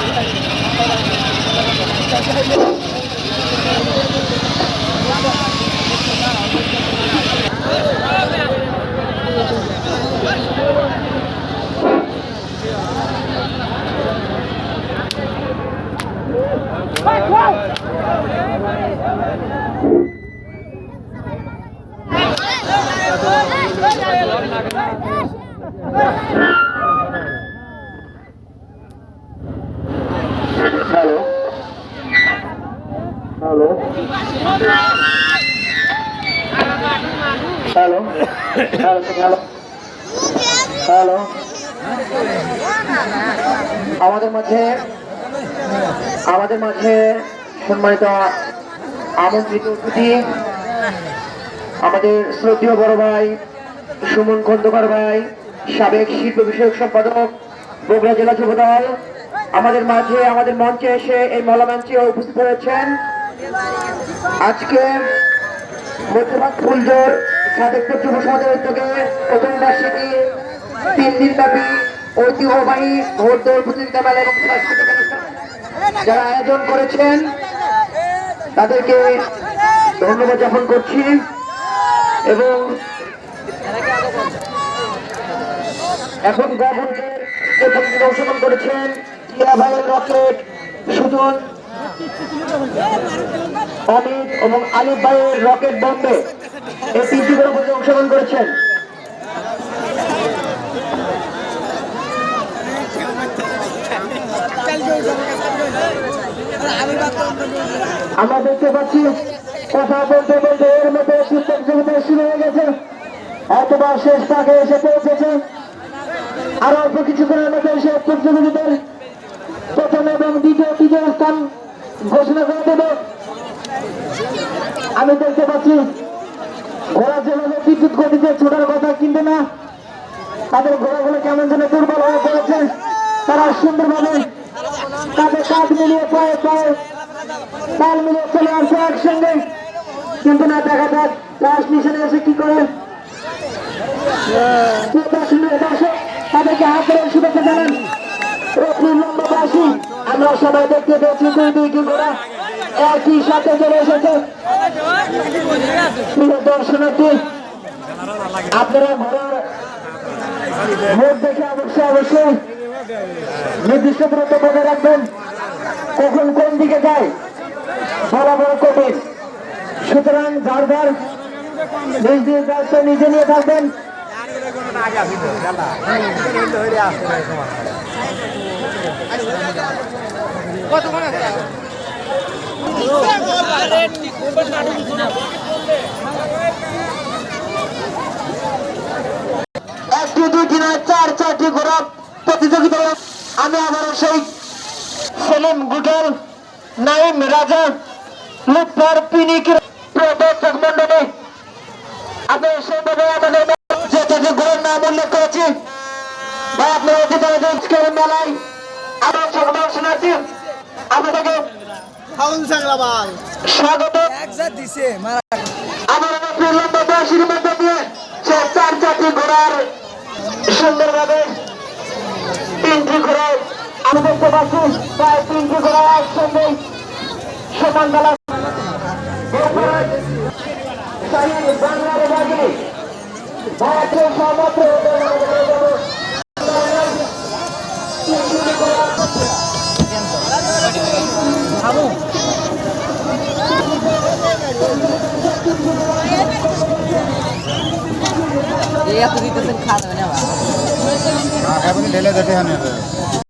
Hello hello hello hello hello আমাদের মাঝে আমাদের মাঝে সম্মানিত আমন্ত্রিত অতিথি, আমাদের শ্রদ্ধেয় বড় ভাই সুমন খন্দকার ভাই, সাবেক শিল্প বিষয়ক সম্পাদক, বগুড়া জেলা যুবদল আমাদের মাঝে, আমাদের মঞ্চে এসে এই মঞ্চে উপস্থিত হয়েছেন আজকে মধ্যভাগ ফুলজোর সাদেকপুর যুব সমাজের উদ্যোগে প্রথম বার্ষিকী, তিন দিন ব্যাপী ঐতিহ্যবাহী ভোট দৌড় প্রতিযোগিতা মেলা এবং সাংস্কৃতিক যারা আয়োজন করেছেন, তাদেরকে ধন্যবাদ জ্ঞাপন করছি এবং এখন গভর্নমেন্টের যে অংশগ্রহণ করেছেন টিয়া ভাইয়ের রকেট সুজন অমিত এবং আলিফ ভাইয়ের রকেট বম্বে এই তিনটি করে প্রতিযোগিতায় অংশগ্রহণ করেছেন। আমরা দেখতে পাচ্ছি, কথা বলতে বলতে এর মধ্যে প্রতিযোগিতা শুরু হয়ে গেছে। অথবা শেষ পাকে এসে পৌঁছেছে। আর অল্প কিছুক্ষণের মধ্যে সে প্রতিযোগিতার প্রথম এবং দ্বিতীয়, তৃতীয় স্থান ঘোষণা করে দেবে। আমি দেখতে পাচ্ছি ঘোড়া যেভাবে বিদ্যুৎ গতিতে ছোটার কথা কিন্তু না তাদের ঘোড়াগুলো কেমন যেন দুর্বল হয়ে পড়েছে। তারা সুন্দরভাবে কাঁধে কাঁধ মিলিয়ে পায়ে পায়ে তাল মিলিয়ে চলে আসছে একসঙ্গে। কিন্তু না দেখা যাক লাস্ট মিশনে এসে কি করে। দর্শক, তাদেরকে হাত ধরে শুভেচ্ছা জানান। রত্নুর লম্বাবাসী আমরা সবাই দেখতে পেয়েছি দুই দুইটি ঘোড়া একই সাথে চলে এসেছে। প্রিয় দর্শনার্থী, আপনারা ঘোড়ার মুখ দেখে অবশ্যই অবশ্যই নির্দিষ্ট দূরত্ব বজায় রাখবেন। কখন কোন দিকে যায়, বলা বড় কঠিন। সুতরাং যার যার নিজ নিজ দায়িত্ব নিজে নিয়ে থাকবেন। একটি দুইটি নয় চার চারটি ঘোড়া প্রতিযোগিতা আমি আবারও সেই সেলিম গুগল নাইম রাজা, লুৎফর পিনিক প্রদর্শক মন্ডলী আমি সেইভাবে আমাদের যে যে ঘোড়ার নাম উল্লেখ করেছি। বা আপনার আজকের মেলায়। আমার সকল দর্শনার্থী আপনাদেরকে খাউন সাংলাবাল স্বাগত। একজাত দিছে মারা আমার প্রিয় লম্বা বয়সীর মধ্যে দিয়ে সে চার চারটি ঘোড়ার সুন্দরভাবে তিনটি ঘোড়ায় আমি দেখতে পাচ্ছি প্রায় তিনটি ঘোড়া একসঙ্গে সমান বেলা। বাংলার বাজে ভারতের সর্বত্র এত দিতেছেন খাওয়া যাবে না ঢেলে দেখে